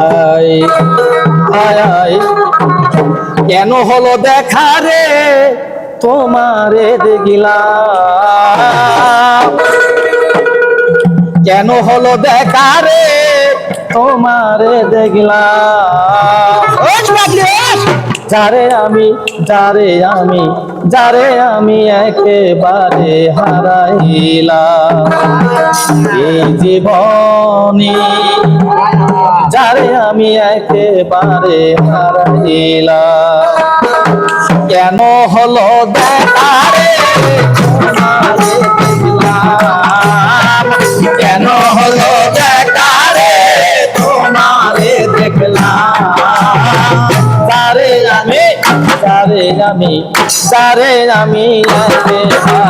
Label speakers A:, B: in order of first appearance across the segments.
A: High আয় কেন হলো দেখা রে? তোমারে দেখিলাম। কেন হলো দেখা রে? তোমারে ওই! যারে আমি যারে আমি যারে আমি একেবারে হারাইলাম। এই জীবনে যারে আমি একেবারে হারাইলাম। কেন হলো দেখা রে তোমারে কেন হলো আমি তারে আমি একেবারে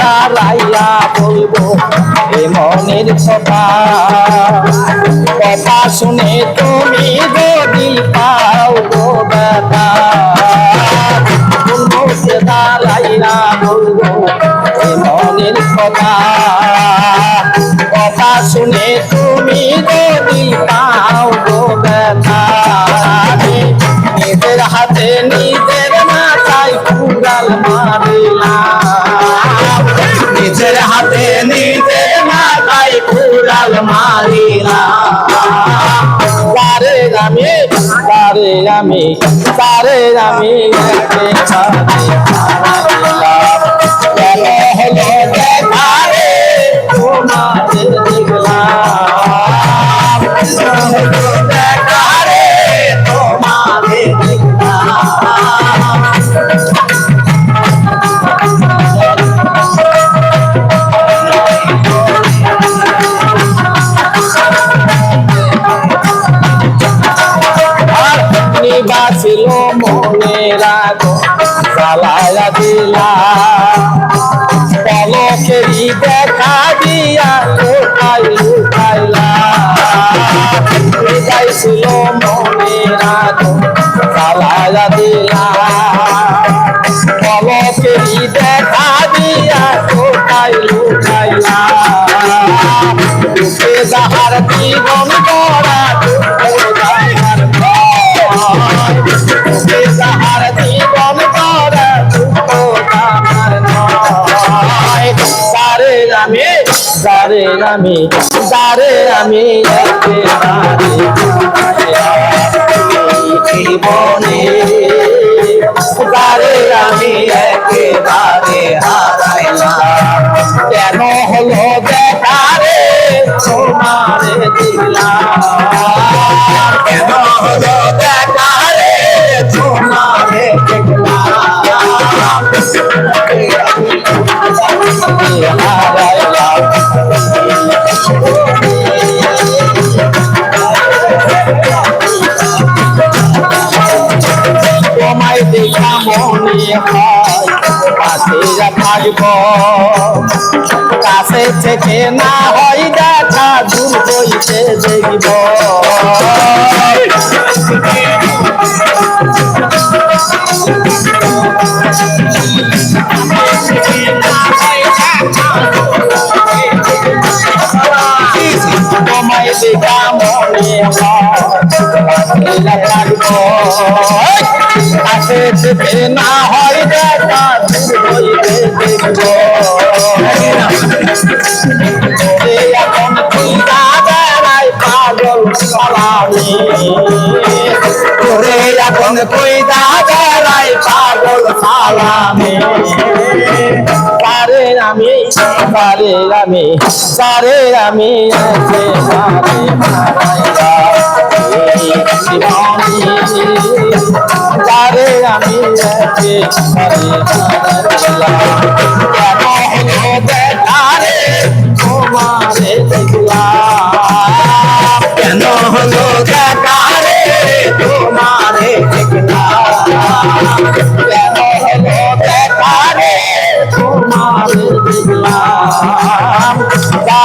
A: দাঁড়াইয়া বলব, এ মনের কথা। কথা শুনে তুমি যদি পাও গো ব্যথা কোন মুখে দাঁড়াইয়া বলব, এ মনের কথা। কথা শুনে তুমি যদি পাও গো ব্যথা নিজের হাতে নিজের মাথায় কুড়াল মারিলাম। কুড়াল মারিলাম তারে আমি তারে আমি তারে আমি। জ্বালায়া দিলা পলকেরই দেখা দিয়া কোথায় লুকাইলা। নিবাসিল মনে রাগো জ্বালায়া দিলা পলকেরই দেখা দিয়া কোথায় লুকাইলা। যাহার জীবন আমি, যারে আমি যারে আমি জীবনে যারে আমি একেবারে হারাইলাম। কেন হলো দেখা রে তোমারে দিলাম। কেন হলো দেখা হয় পাশে থাকব কাছে থেকে না হয় দেখা দূর হইতে দেখব তোমায় দেখা মনে হয় কাছে থেকে না হয় দেখা এখন তুই না বেড়াই পাগল সালামি ওরে এখন তুই বেড়াই তারে আমি তারে আমি তারে আমি তারে আমি একে তারে তারা কেন হলো দেখারে কেন হলো দেখা